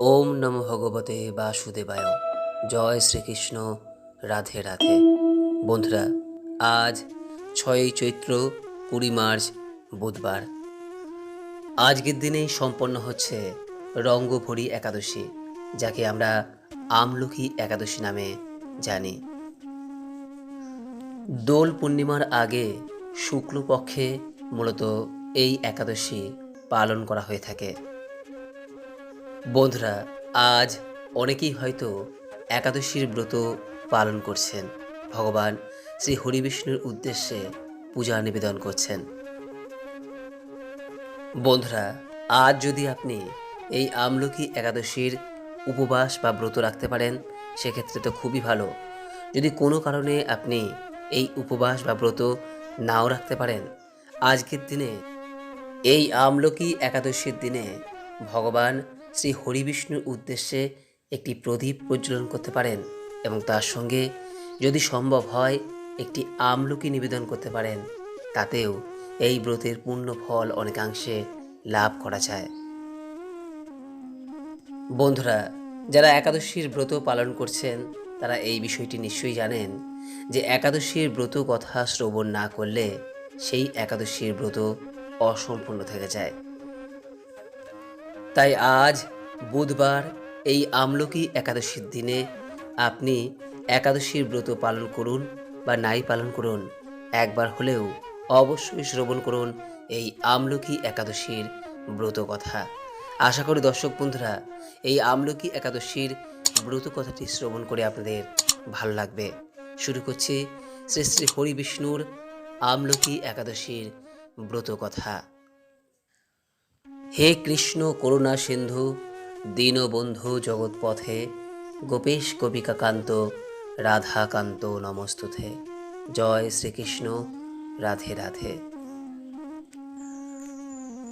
ওম নম ভগবতে বাসুদেবায়। জয় শ্রীকৃষ্ণ। রাধে রাধে। বন্ধুরা, আজ ছয়ই চৈত্র, কুড়ি মার্চ, বুধবার। আজকের দিনেই সম্পন্ন হচ্ছে রঙ্গভরি একাদশী, যাকে আমরা আমলকি একাদশী নামে জানি। দোল পূর্ণিমার আগে শুক্লপক্ষে মূলত এই একাদশী পালন করা হয়ে থাকে। বন্ধুরা, আজ অনেকেই হয়তো একাদশীর ব্রত পালন করছেন। ভগবান শ্রী হরিবিষ্ণুর উদ্দেশ্যে পূজা নিবেদন করছেন। বন্ধুরা, আজ যদি আপনি এই আমলকি একাদশীর উপবাস বা ব্রত রাখতে পারেন, সেক্ষেত্রে তো খুবই ভালো। যদি কোনো কারণে আপনি এই উপবাস বা ব্রত নাও রাখতে পারেন, আজকের দিনে এই আমলকি একাদশীর দিনে ভগবান শ্রী হরিবিষ্ণুর উদ্দেশ্যে একটি প্রদীপ প্রজ্বলন করতে পারেন এবং তার সঙ্গে যদি সম্ভব হয়, একটি আমলকি নিবেদন করতে পারেন। তাতেও এই ব্রতের পূর্ণ ফল অনেকাংশে লাভ করা যায়। বন্ধুরা, যারা একাদশীর ব্রত পালন করছেন, তারা এই বিষয়টি নিশ্চয়ই জানেন যে একাদশীর ব্রত কথা শ্রবণ না করলে সেই একাদশীর ব্রত অসম্পূর্ণ থেকে যায়। তাই আজ, বুধবার, এই আমলকি একাদশীর দিনে আপনি একাদশীর ব্রত পালন করুন বা নাই পালন করুন। একবার হলেও অবশ্যই শ্রবণ করুন এই আমলকি একাদশীর ব্রত কথা। আশা করি দর্শক বন্ধুরা, এই আমলকি একাদশীর ব্রত কথাটি শ্রবণ করে আপনাদের ভালো লাগবে। শুরু করছি শ্রী শ্রী হরি বিষ্ণুর আমলকি একাদশীর ব্রত কথা। হে কৃষ্ণ করুণা সিন্ধু, দীনবন্ধু জগৎপথে, গোপেশ কবিকাকান্ত রাধাকান্ত নমস্তুতে। জয় শ্রীকৃষ্ণ, রাধে রাধে।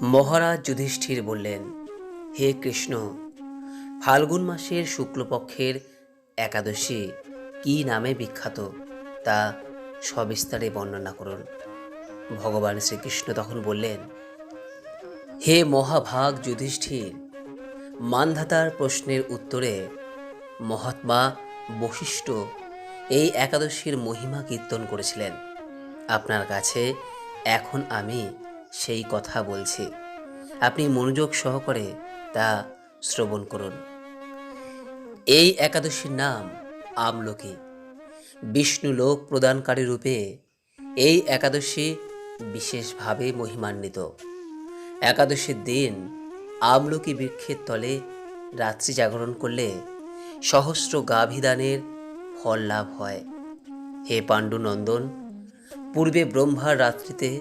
মহারাজ যুধিষ্ঠির বললেন, হে কৃষ্ণ, ফাল্গুন মাসের শুক্লপক্ষের একাদশী কি নামে বিখ্যাত, তা সবিস্তারে বর্ণনা করুন। ভগবান শ্রীকৃষ্ণ তখন বললেন হে মহাভাগ যুধিষ্ঠির, মানধাতার প্রশ্নের উত্তরে মহাত্মা বশিষ্ঠ এই একাদশীর মহিমা কীর্তন করেছিলেন। আপনার কাছে এখন আমি সেই কথা বলছি। আপনি মনোযোগ সহকারে তা শ্রবণ করুন। এই একাদশীর নাম আমলকি। বিষ্ণু লোক প্রদানকারী রূপে এই একাদশী বিশেষভাবে মহিমান্বিত। একাদশীর দিন আমলকি বৃক্ষের তলে রাত্রি জাগরণ করলে সহস্র গাভিদানের ফল লাভ হয়। হে পাণ্ডুনন্দন, পূর্বে ব্রহ্মার রাত্রিতে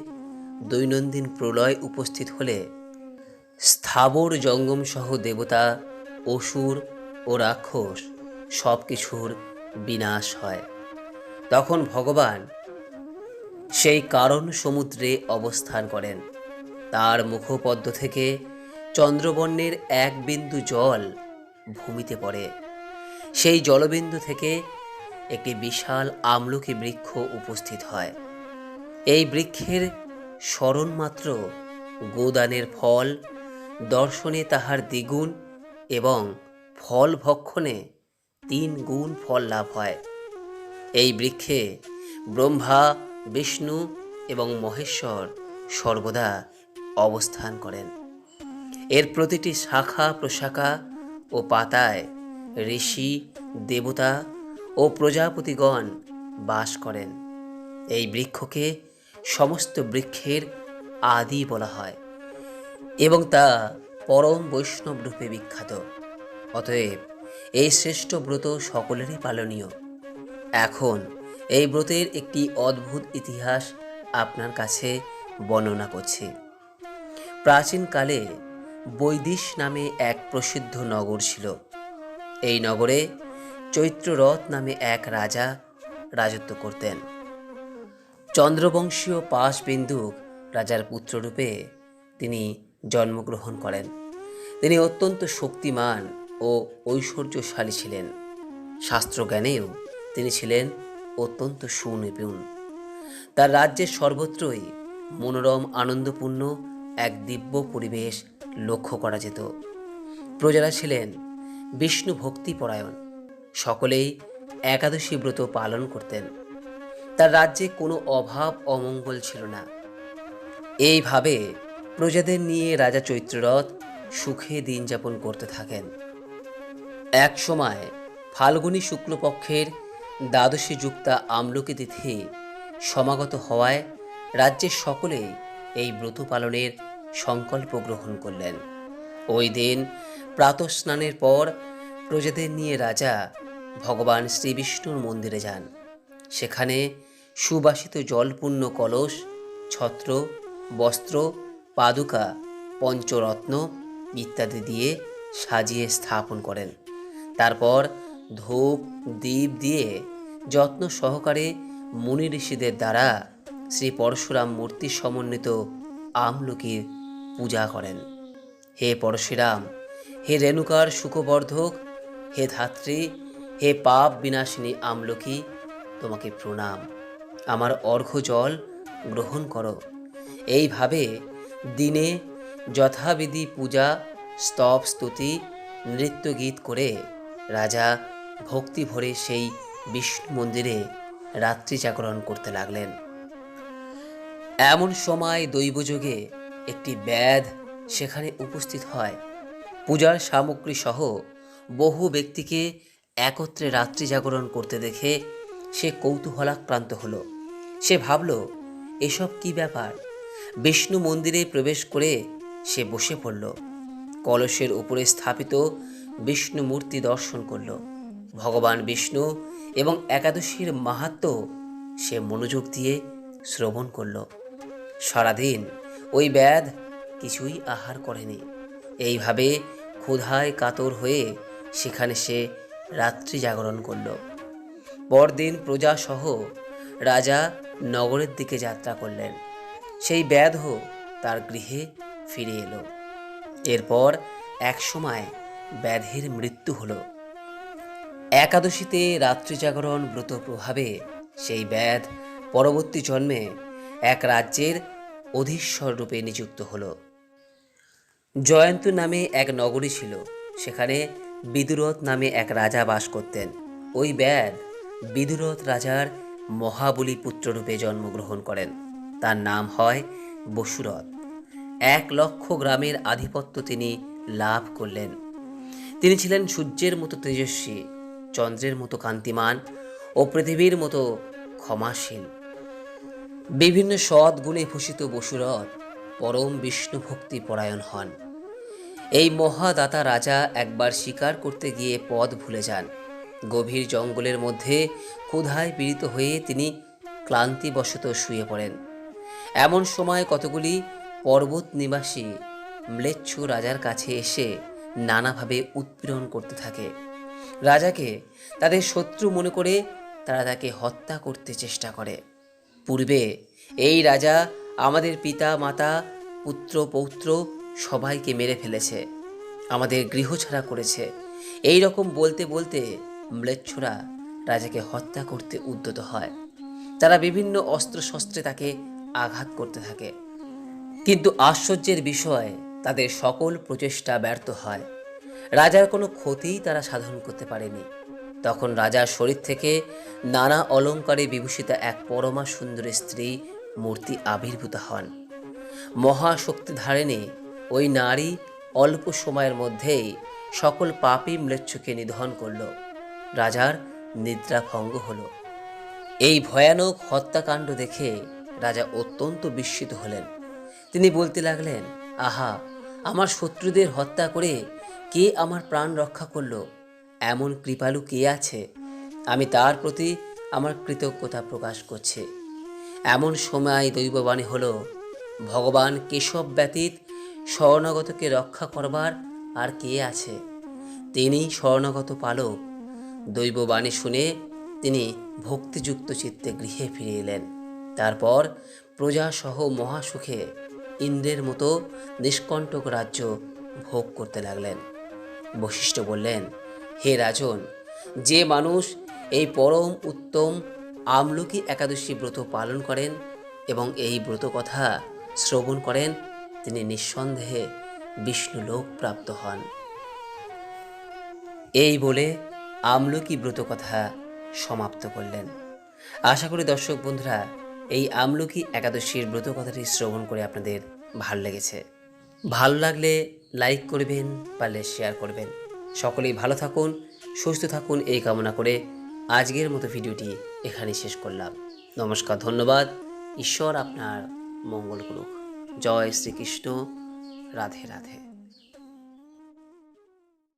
দৈনন্দিন প্রলয় উপস্থিত হলে স্থাবর জঙ্গম সহ দেবতা, অসুর ও রাক্ষস সব কিছুর বিনাশ হয়। তখন ভগবান সেই কারণ সমুদ্রে অবস্থান করেন। তার মুখপদ্ম থেকে চন্দ্রবর্ণের এক বিন্দু জল ভূমিতে পড়ে। সেই জলবিন্দু থেকে একটি বিশাল আমলকি বৃক্ষ উপস্থিত হয়। এই বৃক্ষের স্মরণ মাত্র গোদানের ফল, দর্শনে তাহার দ্বিগুণ এবং ফল ভক্ষণে তিন গুণ ফল লাভ হয়। এই বৃক্ষে ব্রহ্মা, বিষ্ণু এবং মহেশ্বর সর্বদা অবস্থান করেন। এর প্রতিটি শাখা, প্রশাখা ও পাতায় ঋষি, দেবতা ও প্রজাপতিগণ বাস করেন। এই বৃক্ষকে সমস্ত বৃক্ষের আদি বলা হয় এবং তা পরম বৈষ্ণব রূপে বিখ্যাত। অতএব এই শ্রেষ্ঠ ব্রত সকলেরই পালনীয়। এখন এই ব্রতের একটি অদ্ভুত ইতিহাস আপনার কাছে বর্ণনা করছি। প্রাচীনকালে বৈদিশ নামে এক প্রসিদ্ধ নগর ছিল। এই নগরে চৈত্ররথ নামে এক রাজা রাজত্ব করতেন। চন্দ্রবংশীয় পাশবিন্দুক রাজার পুত্ররূপে তিনি জন্মগ্রহণ করেন। তিনি অত্যন্ত শক্তিমান ও ঐশ্বর্যশালী ছিলেন। শাস্ত্রজ্ঞানেও তিনি ছিলেন অত্যন্ত সুনিপুণ। তার রাজ্যের সর্বত্রই মনোরম, আনন্দপূর্ণ এক দিব্য পরিবেশ লক্ষ্য করা যেত। প্রজারা ছিলেন বিষ্ণু ভক্তিপরায়ণ। সকলেই একাদশী ব্রত পালন করতেন। তার রাজ্যে কোনো অভাব অমঙ্গল ছিল না। এইভাবে প্রজাদের নিয়ে রাজা চৈত্ররথ সুখে দিন যাপন করতে থাকেন। এক সময় ফাল্গুনী শুক্লপক্ষের দ্বাদশী যুক্তা আমলকি তিথি সমাগত হওয়ায় রাজ্যের সকলেই এই ব্রত পালনের সংকল্প গ্রহণ করলেন। ওই দিন প্রাতঃস্নানের পর প্রজাদের নিয়ে রাজা ভগবান শ্রীবিষ্ণুর মন্দিরে যান। সেখানে সুবাসিত জলপূর্ণ কলস, ছত্র, বস্ত্র, পাদুকা, পঞ্চরত্ন ইত্যাদি দিয়ে সাজিয়ে স্থাপন করেন। তারপর ধূপ, দীপ দিয়ে যত্ন সহকারে মুনি ঋষিদের দ্বারা শ্রী পরশুরাম মূর্তি সমন্বিত আমলকির পূজা করেন। হে পরশুরাম, হে রেণুকার সুখবর্ধক, হে ধাত্রী, হে পাপ বিনাশিনী আমলকি, তোমাকে প্রণাম। আমার অর্ঘ্য জল গ্রহণ করো। এইভাবে দিনে যথাবিধি পূজা, স্তব স্তুতি নৃত্য গীত করে রাজা ভক্তি ভরে সেই বিষ্ণু মন্দিরে রাত্রি জাগরণ করতে লাগলেন। এমন সময় দৈবযোগে একটি ব্যাধ সেখানে উপস্থিত হয়। পূজার সামগ্রী সহ বহু ব্যক্তিকে একত্রে রাত্রি জাগরণ করতে দেখে সে কৌতূহলাক্রান্ত হলো। সে ভাবল, এসব কি ব্যাপার? বিষ্ণু মন্দিরে প্রবেশ করে সে বসে পড়ল। কলসের উপরে স্থাপিত বিষ্ণু মূর্তি দর্শন করল। ভগবান বিষ্ণু এবং একাদশীর মাহাত্ম সে মনোযোগ দিয়ে শ্রবণ করল। সারাদিন ওই ব্যাধ কিছুই আহার করেনি। এইভাবে ক্ষুধায় কাতর হয়ে সেখানে সে রাত্রি জাগরণ করল। পরদিন প্রজাসহ রাজা নগরের দিকে যাত্রা করলেন। সেই ব্যাধ তার গৃহে ফিরে এলো। এরপর এক সময় ব্যাধের মৃত্যু হলো। একাদশীতে রাত্রি জাগরণ ব্রত প্রভাবে সেই ব্যাধ পরবর্তী জন্মে এক রাজ্যের অধীশ্বর রূপে নিযুক্ত হলো। জয়ন্ত নামে এক নগরী ছিল, সেখানে বিদুরথ নামে এক রাজা বাস করতেন। ওই ব্যাধ বিদুরথ রাজার মহাবলী পুত্ররূপে জন্মগ্রহণ করেন। তার নাম হয় বসুরথ। এক লক্ষ গ্রামের আধিপত্য তিনি লাভ করলেন। তিনি ছিলেন সূর্যের মতো তেজস্বী, চন্দ্রের মতো কান্তিমান ও পৃথিবীর মতো ক্ষমাশীল। বিভিন্ন সৎ গুণে ভূষিত বসুরথ পরম বিষ্ণু ভক্তি পরায়ণ হন। এই মহাদাতা রাজা একবার শিকার করতে গিয়ে পথ ভুলে যান। গভীর জঙ্গলের মধ্যে ক্ষুধায় পীড়িত হয়ে তিনি ক্লান্তিবশত শুয়ে পড়েন। এমন সময় কতগুলি পর্বত নিবাসী ম্লেচ্ছ রাজার কাছে এসে নানাভাবে উৎপীড়ন করতে থাকে। রাজাকে তাদের শত্রু মনে করে তারা তাকে হত্যা করতে চেষ্টা করে। পূর্বে। এই রাজা আমাদের পিতা, মাতা, পুত্র, পৌত্র সবাইকে মেরে ফেলেছে, আমাদের গৃহ ছাড়া করেছে। এই রকম বলতে বলতে ম্লেচ্ছরা রাজাকে হত্যা করতে উদ্যত হয়। তারা বিভিন্ন অস্ত্রশস্ত্রে তাকে আঘাত করতে থাকে। কিন্তু আশ্চর্যের বিষয়, তাদের সকল প্রচেষ্টা ব্যর্থ হয়। রাজার কোনো ক্ষতিই তারা সাধন করতে পারেনি। তখন রাজার শরীর থেকে নানা অলঙ্কারে বিভূষিতা এক পরমা সুন্দরী স্ত্রী মূর্তি আবির্ভূত হন। মহাশক্তি ধারণে ওই নারী অল্প সময়ের মধ্যেই সকল পাপী ম্লেচ্ছকে নিধন করল। রাজার নিদ্রা ভঙ্গ হলো। এই ভয়ানক হত্যাকাণ্ড দেখে রাজা অত্যন্ত বিস্মিত হলেন। তিনি বলতে লাগলেন, আহা, আমার শত্রুদের হত্যা করে কে আমার প্রাণ রক্ষা করল? এমন কৃপালু কে আছে? আমি তার প্রতি আমার কৃতজ্ঞতা প্রকাশ করছি। এমন সময় দৈববাণী হল, ভগবান কেশব ব্যতীত শরণাগতকে রক্ষা করবার আর কে আছে? তিনি শরণাগত পালক। দৈববাণী শুনে তিনি ভক্তিযুক্ত চিত্তে গৃহে ফিরে এলেন। তারপর প্রজাসহ মহাসুখে ইন্দ্রের মতো নিষ্কণ্টক রাজ্য ভোগ করতে লাগলেন। বশিষ্ঠ বললেন হে রাজন, যে মানুষ এই পরম, উত্তম, আমলকি একাদশী ব্রত পালন করেন এবং এই ব্রত কথা শ্রবণ করেন, তিনি নিঃসন্দেহে বিষ্ণু লোক প্রাপ্ত হন। এই বলে আমলকি ব্রত কথা সমাপ্ত করলেন। আশা করি দর্শক বন্ধুরা, এই আমলকি একাদশীর ব্রত কথাটি শ্রবণ করে আপনাদের ভালো লেগেছে। ভালো লাগলে লাইক করবেন পারলে শেয়ার করবেন। সকলেই ভালো থাকুন, সুস্থ থাকুন এই কামনা করে আজকের মতো ভিডিওটি এখানেই শেষ করলাম। নমস্কার, ধন্যবাদ। ঈশ্বর আপনার মঙ্গল করুক। জয় শ্রীকৃষ্ণ। রাধে রাধে।